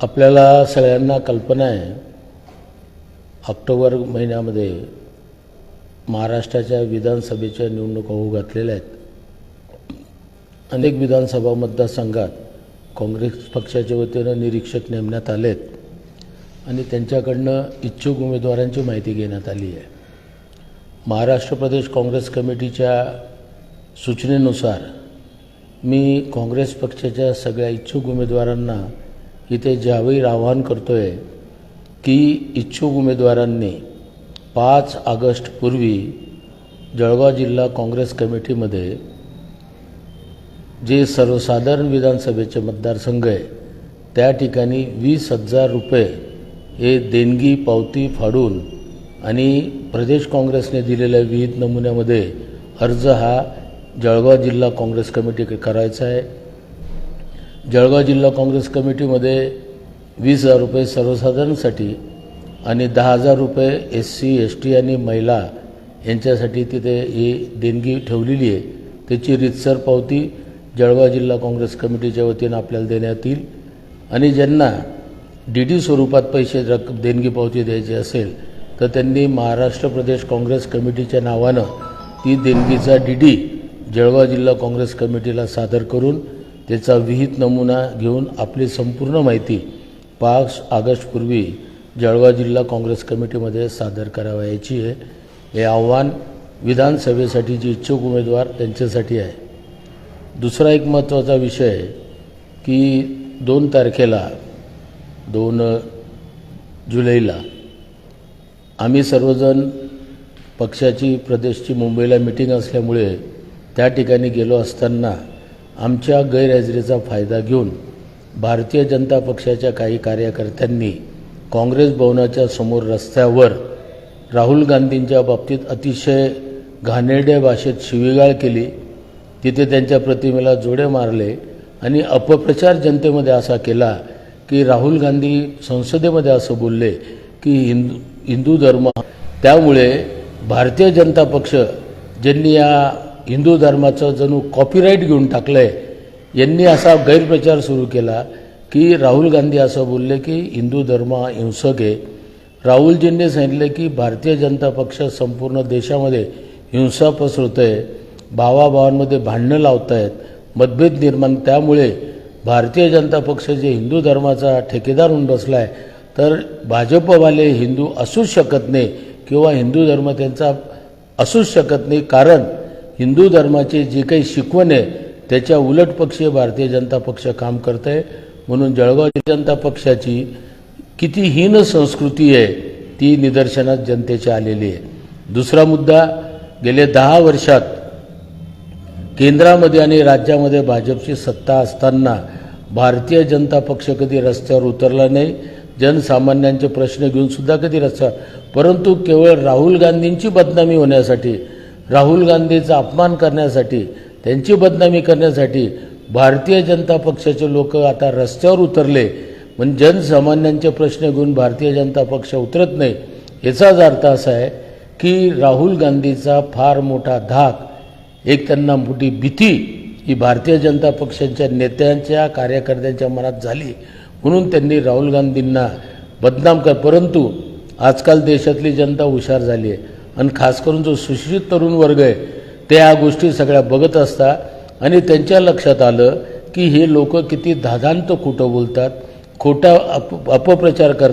आपल्याला सगळ्यांना कल्पना आहे ऑक्टोबर महिन्यामध्ये महाराष्ट्राच्या विधानसभेच्या निवडणुका होऊ घातलेल्या आहेत. अनेक विधानसभा मतदारसंघात काँग्रेस पक्षाच्या वतीनं निरीक्षक नेमण्यात आलेत आणि त्यांच्याकडनं इच्छुक उमेदवारांची माहिती घेण्यात आली आहे. महाराष्ट्र प्रदेश काँग्रेस कमिटीच्या सूचनेनुसार मी काँग्रेस पक्षाच्या सगळ्या इच्छुक उमेदवारांना इथे ज्यावेळी आवाहन करतो आहे की इच्छुक उमेदवारांनी पाच ऑगस्टपूर्वी जळगाव जिल्हा काँग्रेस कमिटीमध्ये जे सर्वसाधारण विधानसभेचे मतदारसंघ आहे त्या ठिकाणी वीस हजार रुपये हे देणगी पावती फाडून आणि प्रदेश काँग्रेसने दिलेल्या विहित नमुन्यामध्ये अर्ज हा जळगाव जिल्हा काँग्रेस कमिटीकडे करायचा आहे. जळगाव जिल्हा काँग्रेस कमिटीमध्ये वीस हजार रुपये सर्वसाधारणसाठी आणि दहा हजार रुपये एस सी एस टी आणि महिला यांच्यासाठी तिथे ही देणगी ठेवलेली आहे. त्याची रितसर पावती जळगाव जिल्हा काँग्रेस कमिटीच्या वतीनं आपल्याला देण्यात येईल. आणि ज्यांना डी डी स्वरूपात पैसे रक देणगी पावती द्यायची असेल तर त्यांनी महाराष्ट्र प्रदेश काँग्रेस कमिटीच्या नावानं ती देणगीचा डी डी जळगाव जिल्हा काँग्रेस कमिटीला सादर करून त्याचा विहित नमुना घेऊन आपली संपूर्ण माहिती पाच ऑगस्टपूर्वी जळगाव जिल्हा काँग्रेस कमिटीमध्ये सादर करावयाची आहे. हे आव्हान विधानसभेसाठी जे इच्छुक उमेदवार त्यांच्यासाठी आहे. दुसरा एक महत्त्वाचा विषय आहे की दोन तारखेला दोन जुलैला आम्ही सर्वजण पक्षाची प्रदेशची मुंबईला मिटिंग असल्यामुळे त्या ठिकाणी गेलो असताना आमच्या गैरहजेरीचा फायदा घेऊन भारतीय जनता पक्षाच्या काही कार्यकर्त्यांनी काँग्रेस भवनाच्या समोर रस्त्यावर राहुल गांधींच्या बाबतीत अतिशय घाणेरड्या भाषेत शिवीगाळ केली. तिथे त्यांच्या प्रतिमेला जोडे मारले आणि अपप्रचार जनतेमध्ये असा केला की राहुल गांधी संसदेमध्ये असं बोलले की हिंदू हिंदू धर्म त्यामुळे भारतीय जनता पक्ष ज्यांनी या हिंदू धर्माचं जणू कॉपीराईट घेऊन टाकलं आहे यांनी असा गैरप्रचार सुरू केला की राहुल गांधी असं बोलले की हिंदू धर्म हा हिंसक आहे. राहुलजींनी सांगितले की भारतीय जनता पक्ष संपूर्ण देशामध्ये हिंसा पसरवत आहे. भावाभावांमध्ये भांडणं लावत आहेत मतभेद निर्माण त्यामुळे भारतीय जनता पक्ष जे हिंदू धर्माचा ठेकेदार होऊन बसला आहे तर भाजपवाले हिंदू असूच शकत नाही किंवा हिंदू धर्म त्यांचा असूच शकत नाही. कारण हिंदू धर्माचे जे काही शिकवण आहे त्याच्या उलट पक्षीय भारतीय जनता पक्ष काम करत आहे म्हणून जळगाव जनता पक्षाची किती हीन संस्कृती आहे ती निदर्शनात जनतेची आलेली आहे. दुसरा मुद्दा गेले दहा वर्षात केंद्रामध्ये आणि राज्यामध्ये भाजपची सत्ता असताना भारतीय जनता पक्ष कधी रस्त्यावर उतरला नाही जनसामान्यांचे प्रश्न घेऊन सुद्धा कधी रस्त्यावर परंतु केवळ राहुल गांधींची बदनामी होण्यासाठी राहुल गांधीचा अपमान करण्यासाठी त्यांची बदनामी करण्यासाठी भारतीय जनता पक्षाचे लोक आता रस्त्यावर उतरले. म्हणजे जनसामान्यांचे प्रश्न घेऊन भारतीय जनता पक्ष उतरत नाही याचाच अर्थ असा आहे की राहुल गांधीचा फार मोठा धाक एक त्यांना मोठी भीती ही भारतीय जनता पक्षाच्या नेत्यांच्या कार्यकर्त्यांच्या मनात झाली. म्हणून त्यांनी राहुल गांधींना बदनाम कर परंतु आजकाल देशातली जनता हुशार झाली आहे. आणि खास करून जो सुशिक्षित तरुण वर्ग आहे ते या गोष्टी सगळ्या बघत असतात. आणि त्यांच्या लक्षात आलं की हे लोक किती धादांत खोटं बोलतात खोटा अप अपप्रचार करतात.